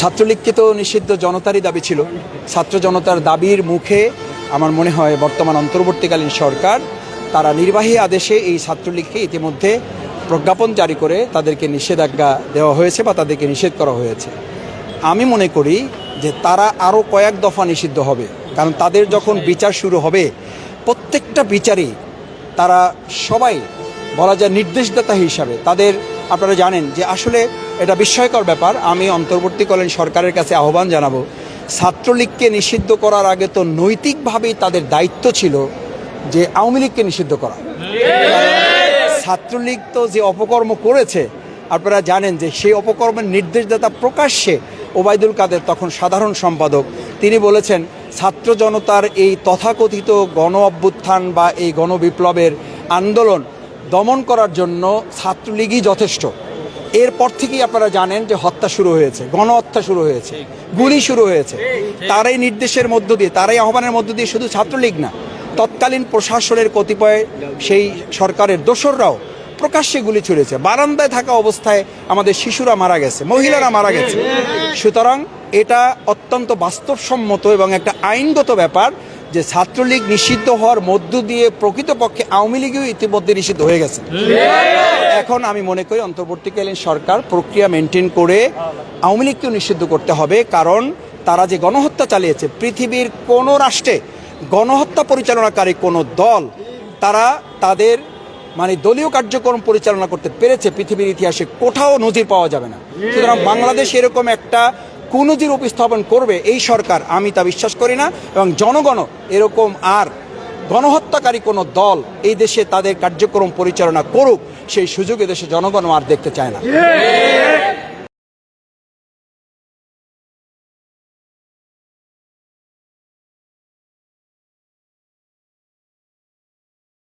ছাত্রলীগকে তো নিষিদ্ধ জনতারই দাবি ছিল। ছাত্র জনতার দাবির মুখে আমার মনে হয় বর্তমান অন্তর্বর্তীকালীন সরকার তারা নির্বাহী আদেশে এই ছাত্রলীগকে ইতিমধ্যে প্রজ্ঞাপন জারি করে তাদেরকে নিষেধাজ্ঞা দেওয়া হয়েছে বা তাদেরকে নিষেধ করা হয়েছে। আমি মনে করি যে তারা আরও কয়েক দফা নিষিদ্ধ হবে। কারণ তাদের যখন বিচার শুরু হবে, প্রত্যেকটা বিচারই তারা সবাই বলা যায় নির্দেশদাতা হিসাবে তাদের আপনারা জানেন যে আসলে এটা বিস্ময়কর ব্যাপার। আমি অন্তর্বর্তীকালীন সরকারের কাছে আহ্বান জানাব, ছাত্রলীগকে নিষিদ্ধ করার আগে তো নৈতিকভাবেই তাদের দায়িত্ব ছিল যে আওয়ামী লীগকে নিষিদ্ধ করা। ছাত্রলীগ তো যে অপকর্ম করেছে, আপনারা জানেন যে সেই অপকর্মের নির্দেশদাতা প্রকাশ্যে ওবায়দুল কাদের তখন সাধারণ সম্পাদক। তিনি বলেছেন, ছাত্র জনতার এই তথাকথিত গণ অভ্যুত্থান বা এই গণবিপ্লবের আন্দোলন দমন করার জন্য ছাত্রলীগই যথেষ্ট। এরপর থেকেই আপনারা জানেন যে হত্যা শুরু হয়েছে, গণহত্যা শুরু হয়েছে, গুলি শুরু হয়েছে। তারাই নির্দেশের মধ্য দিয়ে, তারাই আহ্বানের মধ্য দিয়ে শুধু ছাত্রলীগ না, তৎকালীন প্রশাসনের কতিপয় সেই সরকারের দোসররাও প্রকাশ্যে গুলি ছুড়েছে। বারান্দায় থাকা অবস্থায় আমাদের শিশুরা মারা গেছে, মহিলারা মারা গেছে। সুতরাং এটা অত্যন্ত বাস্তবসম্মত এবং একটা আইনগত ব্যাপার যে ছাত্রলীগ নিষিদ্ধ হওয়ার মধ্য দিয়ে প্রকৃতপক্ষে আওয়ামী লীগও ইতিমধ্যে নিষিদ্ধ হয়ে গেছে। এখন আমি মনে করি অন্তর্বর্তীকালীন সরকার প্রক্রিয়া মেনটেন করে আওয়ামী লীগকেও নিষিদ্ধ করতে হবে, কারণ তারা যে গণহত্যা চালিয়েছে, পৃথিবীর কোনো রাষ্ট্রে গণহত্যা পরিচালনাকারী কোনো দল, তারা তাদের মানে দলীয় কার্যক্রম পরিচালনা করতে পেরেছে, পৃথিবীর ইতিহাসে কোথাও নজির পাওয়া যাবে না। সুতরাং বাংলাদেশ এরকম একটা কুনজির উপস্থাপন করবে এই সরকার, আমি তা বিশ্বাস করি না। এবং জনগণ এরকম আর গণহত্যাকারী কোনো দল এই দেশে তাদের কার্যক্রম পরিচালনা করুক, সেই সুযোগে দেশে জনগণ আর দেখতে চায় না।